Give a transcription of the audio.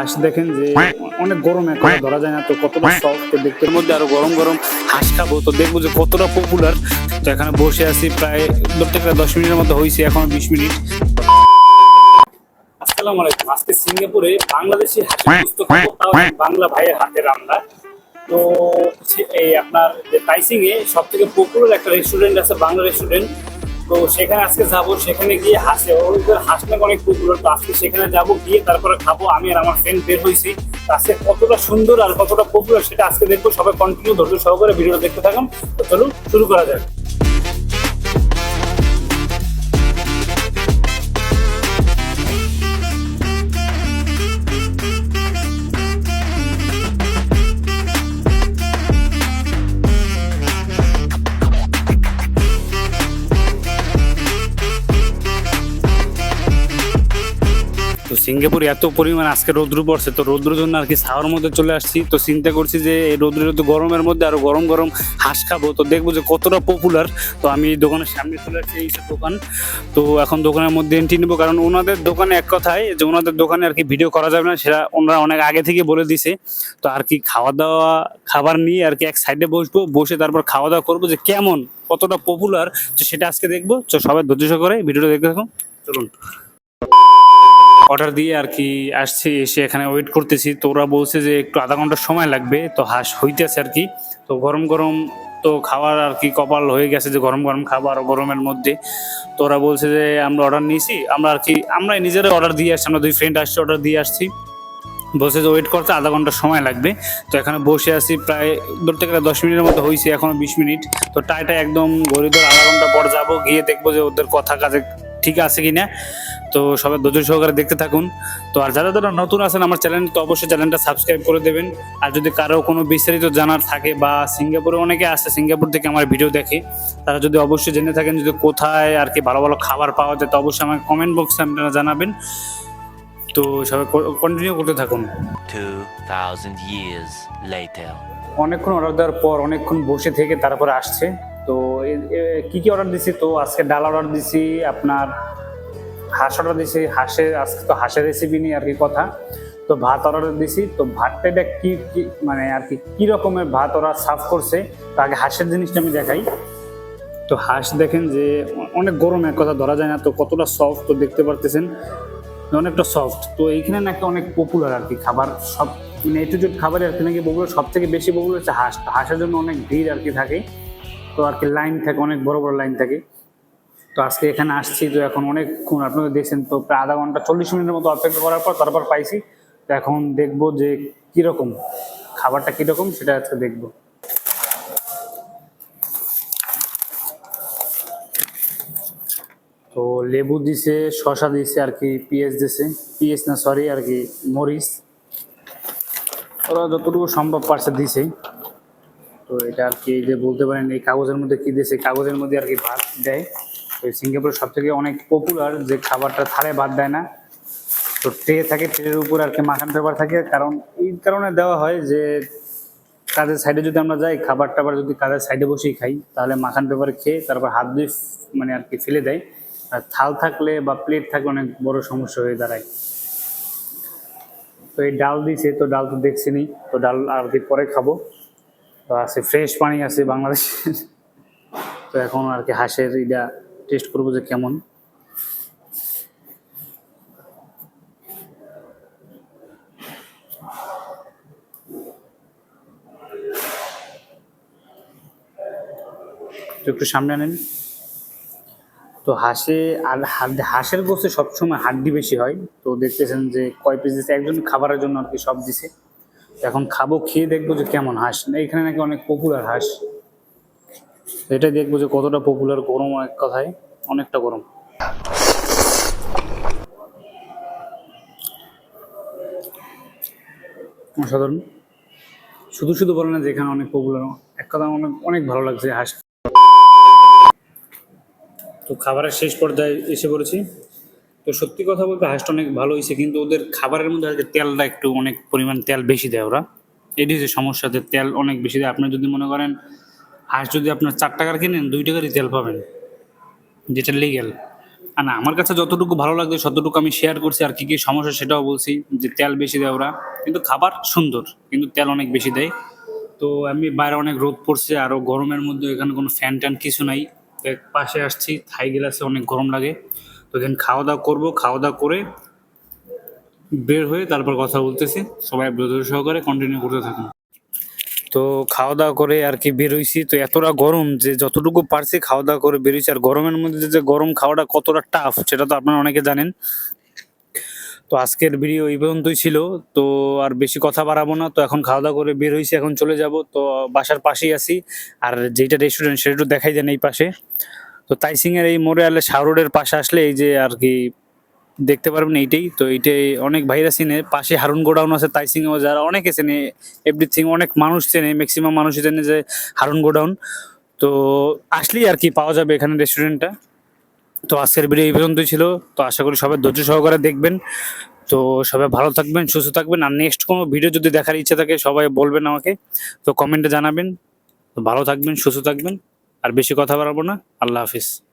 হাঁস দেখেন যে অনেক গরম এখন ধরা যায় না তো কতটা সফট দেখতে মধ্যে আরও গরম গরম হাঁস খাব। তো দেখব যে কতটা পপুলার তো এখানে বসে আছি প্রায় গেলে দশ মিনিটের মতো হয়েছে এখনও বিশ মিনিট। আসসালামু আলাইকুম। আজকে সিঙ্গাপুরে বাংলাদেশি হাঁসের পুস্তক এক বাংলা ভাইয়ের হাতে রান্না। তো এই আপনার যে টাইসিং এ সব থেকে পপুলার একটা রেস্টুরেন্ট আছে বাংলা রেস্টুরেন্ট তো সেখানে আজকে যাব, সেখানে গিয়ে হাসে। ওদের হাসলে অনেক পপুলার তো আজকে সেখানে যাব, গিয়ে তারপরে খাব। আমি আর আমার ফ্রেন্ড বের হয়েছি। আজকে কতটা সুন্দর আর কতটা পপুলার সেটা আজকে দেখব। সবাই কন্টিনিউ ধৈর্য সহকারে ভিডিওটা দেখতে থাকুন। তো চলুন, শুরু করা যাক। সিঙ্গাপুর এত পরিমাণ আজকে রৌদ্র পড়ছে, তো রৌদ্রের জন্য আর কি ছাওয়ার মধ্যে চলে আসছি। তো চিন্তা করছি যে এই রৌদ্রের তো গরমের মধ্যে আরও গরম গরম হাঁস খাব। তো দেখব যে কতটা পপুলার তো আমি দোকানের সামনে চলে আসছি, এই সব দোকান। তো এখন দোকানের মধ্যে এন্ট্রি নেব, কারণ ওনাদের দোকানে এক কথায় যে ওনাদের দোকানে আর কি ভিডিও করা যাবে না, সেটা ওনারা অনেক আগে থেকে বলে দিছে। তো আর কি খাওয়া দাওয়া খাবার নিয়ে আর কি এক সাইডে বসবো, বসে তারপর খাওয়া দাওয়া করব যে কেমন, কতটা পপুলার তো সেটা আজকে দেখব। তো সবাই ধৈর্য করে ভিডিওটা দেখতে থাকুন। চলুন। অর্ডার দিয়ে আর কি আসছি, এসে এখানে ওয়েট করতেছি। তো ওরা বলছে যে একটু আধা ঘণ্টার সময় লাগবে, তো হাঁস হইতেছে আর কি তো গরম গরম তো খাবার আর কি কপাল হয়ে গেছে যে গরম গরম খাবার গরমের মধ্যে। তো ওরা বলছে যে আমরা অর্ডার নিয়েছি, আমরা আর কি আমরা নিজেরা অর্ডার দিয়ে আসছি, আমরা দুই ফ্রেন্ড আসছি অর্ডার দিয়ে আসছি। বলছে যে ওয়েট করতে আধা ঘণ্টা সময় লাগবে। তো এখানে বসে আছি প্রায় ধরতে গেলে দশ মিনিটের মতো হয়েছে এখনও বিশ মিনিট। তো টাইটা একদম গরিবের আধা ঘণ্টা পর যাব, গিয়ে দেখব যে ওদের কথা কাজে ঠিক আছে কিনা? তো সবাই ধৈর্য সহকারে দেখতে থাকুন। তো আর যারা যারা নতুন আছেন আমার চ্যানেল তো অবশ্যই চ্যানেলটা সাবস্ক্রাইব করে দেবেন। আর যদি কারও কোনো বিস্তারিত জানার থাকে বা সিঙ্গাপুরে অনেকে আসে সিঙ্গাপুর থেকে আমার ভিডিও দেখে তারা যদি অবশ্যই জেনে থাকেন যদি কোথায় আর কি ভালো ভালো খাবার পাওয়া যায় তো অবশ্যই আমাকে কমেন্ট বক্সে আপনারা জানাবেন। তো সবাই কন্টিনিউ করতে থাকুন। 2,000 years later. অনেকক্ষণ অর্ডার দেওয়ার পর অনেকক্ষণ বসে থেকে তারপরে আসছে। কি কি অর্ডার দিছি? তো আজকে ডাল অর্ডার দিছি, আপনার হাঁস অর্ডার দিছি, হাঁসের, আজকে তো হাঁসের রেসিপি নিয়ে আর কি কথা। তো ভাত অর্ডার দিছি, তো ভাতটা এটা কি মানে আর কি কি রকমের ভাত ওরা সার্ভ করছে? তো আগে হাঁসের জিনিসটা আমি দেখাই। তো হাঁস দেখেন যে অনেক গরম, এক কথা ধরা যায় না, তো কতটা সফট তো দেখতে পারতেছেন। অনেকটা সফট তো এইখানে নাকি অনেক পপুলার আর কি খাবার, সব মানে এটু জুট খাবারে আর কি নাকি পপুলার সব থেকে বেশি পপুলার হচ্ছে হাঁস। হাঁসের জন্য অনেক ভিড় আর কি থাকে। তো আর কি লাইন থাকে, অনেক বড় বড় লাইন থাকে। তো আজকে এখানে আসছি, তো এখন অনেকক্ষণ আপনারা দেখছেন, তো প্রায় আধা ঘণ্টা চল্লিশ মিনিটের মতো অপেক্ষা করার পর তারপর পাইছি। তো এখন দেখব যে কীরকম, খাবারটা কীরকম সেটা আজকে দেখব। তো লেবু দিছে শশা দিছে, আর কি পিএস দিছে। পিএস না সরি আর কি মরিচ। ওরা যতটুকু সম্ভব পারছে দিছে। তো এটা আর কি যে বলতে পারেন, এই কাগজের মধ্যে কি দিয়েছে? কাগজের মধ্যে আর কি ভাত দেয়। তো সিঙ্গাপুর সব থেকে অনেক পপুলার যে খাবারটা থালে ভাত দেয় না, তো ট্রে থাকে, ট্রের উপর আর কি মাখান পেপার থাকে। কারণ এই কারণে দেওয়া হয় যে কাজের সাইডে যদি আমরা যাই, খাবার টাবার যদি কাজের সাইডে বসেই খাই, তাহলে মাখান পেপার খেয়ে তারপর হাত দিয়ে মানে আর কি ফেলে দেয়। আর থাল থাকলে বা প্লেট থাকলে অনেক বড় সমস্যা হয়ে দাঁড়ায়। তো এই ডাল দিছে তো ডাল তো দেখছিনি তো ডাল আর কি পরে খাব। তো আছে ফ্রেশ পানি আছে বাংলাদেশের। তো এখন আর কি হাঁসের এটা টেস্ট করব যে কেমন। একটু সামনে আনেন। তো হাঁসে, আর হাঁসের গোস্তে সবসময় হাড্ডি বেশি হয়। তো দেখতেছেন যে কয় পিস দিচ্ছে একজন খাবারের জন্য আর কি সব দিছে। এখন খাব, খেয়ে দেখব যে কেমন হাঁস। এখানে নাকি অনেক পপুলার হাঁস। তো এটাই দেখব যে কতটা পপুলার গরম এক কথায়, অনেকটা গরম। অসাধারণ। শুধু শুধু বলে না যে এখানে অনেক পপুলার এক কথা অনেক অনেক ভালো লাগছে হাঁস। তো খাবারের শেষ পর্যায়ে এসে পড়েছি। তো সত্যি কথা বলতে হাঁসটা অনেক ভালো হয়েছে, কিন্তু ওদের খাবারের মধ্যে আজকে তেলটা একটু অনেক পরিমাণ তেল বেশি দেয় ওরা। এটি হচ্ছে সমস্যা যে তেল অনেক বেশি দেয়, আপনি যদি মনে করেন হাঁস যদি আপনার চার টাকার কিনেন, দুই টাকারই তেল পাবেন, যেটা লিগেল আর না, আমার কাছে যতটুকু ভালো লাগছে ততটুকু আমি শেয়ার করছি, আর কী কী সমস্যা সেটাও বলছি, যে তেল বেশি দেয় ওরা। কিন্তু খাবার সুন্দর, কিন্তু তেল অনেক বেশি দেয়। তো আমি বাইরে অনেক রোদ পড়ছে আরও গরমের মধ্যে এখানে কোনো ফ্যান ট্যান কিছু নাই। পাশে আসছি, থাই গ্লাসে অনেক গরম লাগে। তো দেন খাওয়া দাওয়া করব, খাওয়া দাওয়া করে বের হয়ে তারপর কথা বলতেছি। সবাই ব্রদর সহকারে কন্টিনিউ করতে থাকুন। তো খাওয়া দাওয়া করে আর কি বেরোইছি তো এতটা গরম যে যতটুকু পারছি খাওয়া দাওয়া করে বেরোইছি আর গরমের মধ্যে যে গরম খাওয়াটা কতটা টাফ সেটা তো আপনারা অনেকে জানেন। তো আজকের ভিডিও এই পর্যন্তই ছিল। তো আর বেশি কথা বাড়াবো না। তো এখন খাওয়া দাওয়া করে বের হয়েছি এখন চলে যাব। তো বাসার পাশেই আছি। আর যেটা রেস্টুরেন্ট সেটা একটু দেখাই দেন এই পাশে। তো তাইসিং এর এই মোড়ে আলে শাহ পাশে আসলে এই যে আর কি দেখতে পারবেন এইটাই। তো এইটাই অনেক ভাইরা চিনে। পাশে হারুন গোডাউন আছে তাইসিং ও যারা অনেকে চেনে এভরিথিং অনেক মানুষ চেনে ম্যাক্সিমাম মানুষ চেনে যে হারুন গোডাউন। তো আসলেই আর কি পাওয়া যাবে এখানে রেস্টুরেন্টটা তো আজকের ভিডিও এই পর্যন্তই ছিল। তো আশা করি সবাই ধৈর্য সহকারে দেখবেন। তো সবাই ভালো থাকবেন, সুস্থ থাকবেন। আর নেক্সট কোনো ভিডিও যদি দেখার ইচ্ছা থাকে, সবাই বলবেন আমাকে। তো কমেন্টে জানাবেন। তো ভালো থাকবেন, সুস্থ থাকবেন। আর বেশি কথা বাড়াবো না। আল্লাহ হাফিজ।